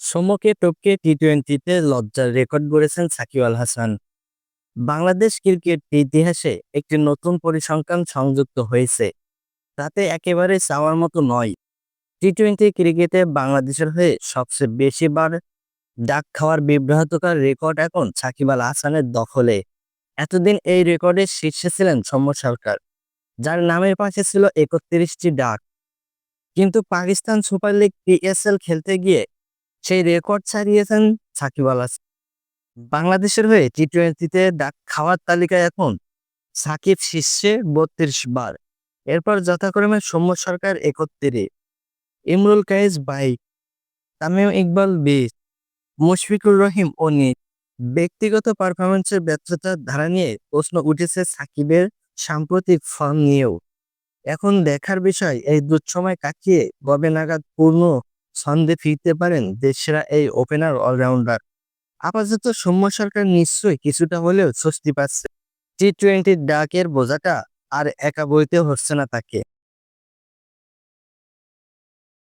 সমকে টপকে টি টোয়েন্টিতে লজ্জার রেকর্ড গড়েছেন সাকিব আল হাসান। বাংলাদেশ ক্রিকেট ইতিহাসে একটি নতুন পরিসংখ্যান সংযুক্ত হয়েছে। তাতে একেবারে চাওয়ার মতো নয়। টি টোয়েন্টি ক্রিকেটে বাংলাদেশের হয়ে সবচেয়ে বেশি বার ডাক খাওয়ার বিভ্রাহতকর রেকর্ড এখন সাকিব আল হাসানের দখলে। এতদিন এই রেকর্ডের শীর্ষে ছিলেন সৌম্য সরকার, যার নামের পাশে ছিল একত্রিশটি ডাক। কিন্তু পাকিস্তান সুপার লিগ পিএসএল খেলতে গিয়ে সেই রেকর্ড ছাড়িয়েছেন সাকিব আল হাসান। বাংলাদেশের হয়ে টি টোয়েন্টিতে ডাক খাওয়ার তালিকায় এখন সাকিব শীর্ষে বত্রিশ বার। এরপর যথাক্রমে সৌম্য সরকার একত্রিশ। ইমরুল কায়েস বাইক তামিম ইকবাল বিশ। মুশফিকুর রহিম অনিক ব্যক্তিগত পারফরমেন্সের ব্যর্থতার ধারা নিয়ে প্রশ্ন উঠেছে সাকিবের সাম্প্রতিক ফর্ম নিয়েও। এখন দেখার বিষয় এই দুঃসময় কাটিয়ে কবে নাগাদ পূর্ণ ছন্দে ফিরতে পারেন দেশেরা এই ওপেনার অলরাউন্ডার। আপাতত সৌম্য সরকার নিশ্চয়ই কিছুটা হলেও স্বস্তি পাচ্ছে। টি টোয়েন্টির ডাকের বোঝাটা আর একা বইতে হচ্ছে না তাকে।